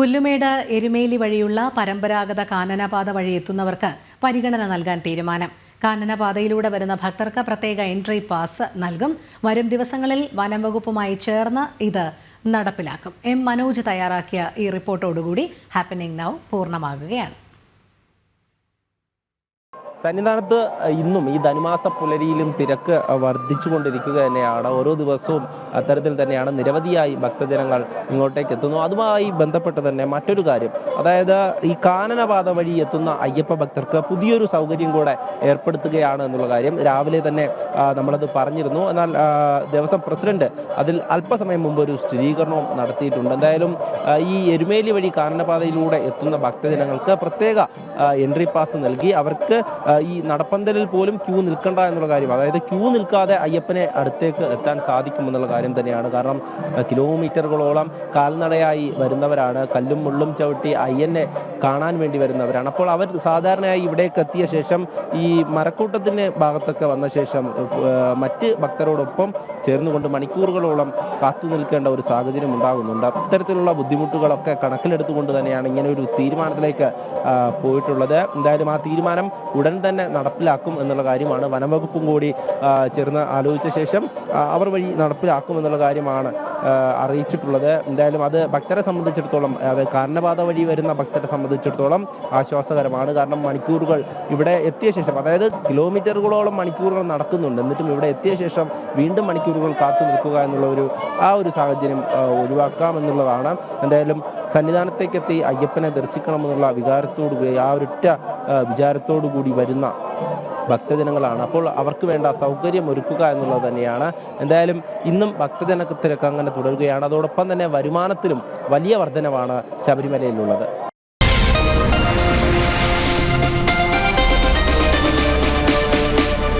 പുല്ലുമേട് എരുമേലി വഴിയുള്ള പരമ്പരാഗത കാനനപാത വഴി എത്തുന്നവർക്ക് പരിഗണന നൽകാൻ തീരുമാനം. കാനനപാതയിലൂടെ വരുന്ന ഭക്തർക്ക് പ്രത്യേക എൻട്രി പാസ് നൽകും. വരും ദിവസങ്ങളിൽ വനം വകുപ്പുമായി ചേർന്ന് ഇത് നടപ്പിലാക്കും. എം മനോജ് തയ്യാറാക്കിയ ഈ റിപ്പോർട്ടോടുകൂടി ഹാപ്പനിങ് നൗ പൂർണമാകുകയാണ്. സന്നിധാനത്ത് ഇന്നും ഈ ധനുമാസ പുലരിയിലും തിരക്ക് വർദ്ധിച്ചുകൊണ്ടിരിക്കുക തന്നെയാണ്. ഓരോ ദിവസവും അത്തരത്തിൽ തന്നെയാണ് നിരവധിയായി ഭക്തജനങ്ങൾ ഇങ്ങോട്ടേക്ക് എത്തുന്നു. അതുമായി ബന്ധപ്പെട്ട് തന്നെ മറ്റൊരു കാര്യം. അതായത് ഈ കാനനപാത വഴി എത്തുന്ന അയ്യപ്പ ഭക്തർക്ക് പുതിയൊരു സൗകര്യം കൂടെ ഏർപ്പെടുത്തുകയാണ് എന്നുള്ള കാര്യം രാവിലെ തന്നെ നമ്മളത് പറഞ്ഞിരുന്നു. എന്നാൽ ദേവസ്വം പ്രസിഡന്റ് അതിൽ അല്പസമയം മുമ്പ് ഒരു സ്ഥിരീകരണവും നടത്തിയിട്ടുണ്ട്. എന്തായാലും ഈ എരുമേലി വഴി കാനനപാതയിലൂടെ എത്തുന്ന ഭക്തജനങ്ങൾക്ക് പ്രത്യേക എൻട്രി പാസ് നൽകി. അവർക്ക് ഈ നടപ്പന്തലിൽ പോലും ക്യൂ നിൽക്കണ്ട എന്നുള്ള കാര്യം. അതായത് ക്യൂ നിൽക്കാതെ അയ്യപ്പനെ അടുത്തേക്ക് എത്താൻ സാധിക്കുമെന്നുള്ള കാര്യം തന്നെയാണ്. കാരണം കിലോമീറ്ററുകളോളം കാൽനടയായി വരുന്നവരാണ്. കല്ലും മുള്ളും ചവിട്ടി അയ്യനെ കാണാൻ വേണ്ടി വരുന്നവരാണ്. അപ്പോൾ അവർ സാധാരണയായി ഇവിടേക്ക് എത്തിയ ശേഷം ഈ മരക്കൂട്ടത്തിന്റെ ഭാഗത്തൊക്കെ വന്ന ശേഷം മറ്റ് ഭക്തരോടൊപ്പം ചേർന്നുകൊണ്ട് മണിക്കൂറുകളോളം കാത്തു നിൽക്കേണ്ട ഒരു സാഹചര്യം ഉണ്ടാകുന്നുണ്ട്. അത്തരത്തിലുള്ള ബുദ്ധിമുട്ടുകളൊക്കെ കണക്കിലെടുത്തുകൊണ്ട് തന്നെയാണ് ഇങ്ങനെ ഒരു തീരുമാനത്തിലേക്ക് പോയിട്ടുള്ളത്. എന്തായാലും ആ തീരുമാനം ഉടൻ തന്നെ നടപ്പിലാക്കും എന്നുള്ള കാര്യമാണ്. വനംവകുപ്പും കൂടി ചേർന്ന് ആലോചിച്ച ശേഷം അവർ വഴി നടപ്പിലാക്കും എന്നുള്ള കാര്യമാണ് അറിയിച്ചിട്ടുള്ളത്. എന്തായാലും അത് ഭക്തരെ സംബന്ധിച്ചിടത്തോളം അത് കാരണപാത വഴി വരുന്ന ഭക്തരെ സംബന്ധിച്ചിടത്തോളം ആശ്വാസകരമാണ്. കാരണം മണിക്കൂറുകൾ ഇവിടെ എത്തിയ ശേഷം അതായത് കിലോമീറ്ററുകളോളം മണിക്കൂറുകൾ നടക്കുന്നുണ്ട്. എന്നിട്ടും ഇവിടെ എത്തിയ ശേഷം വീണ്ടും മണിക്കൂറുകൾ കാത്തു നിൽക്കുക എന്നുള്ള ഒരു ആ ഒരു സാഹചര്യം ഒഴിവാക്കാം എന്നുള്ളതാണ്. എന്തായാലും സന്നിധാനത്തേക്ക് എത്തി അയ്യപ്പനെ ദർശിക്കണമെന്നുള്ള വികാരത്തോടു കൂടി ആ ഒരൊറ്റ വിചാരത്തോടു കൂടി വരുന്ന ഭക്തജനങ്ങളാണ്. അപ്പോൾ അവർക്ക് വേണ്ട സൗകര്യം ഒരുക്കുക എന്നുള്ളത് തന്നെയാണ്. എന്തായാലും ഇന്നും ഭക്തജന തിരക്ക് അങ്ങനെ തുടരുകയാണ്. അതോടൊപ്പം തന്നെ വരുമാനത്തിലും വലിയ വർധനവാണ് ശബരിമലയിലുള്ളത്.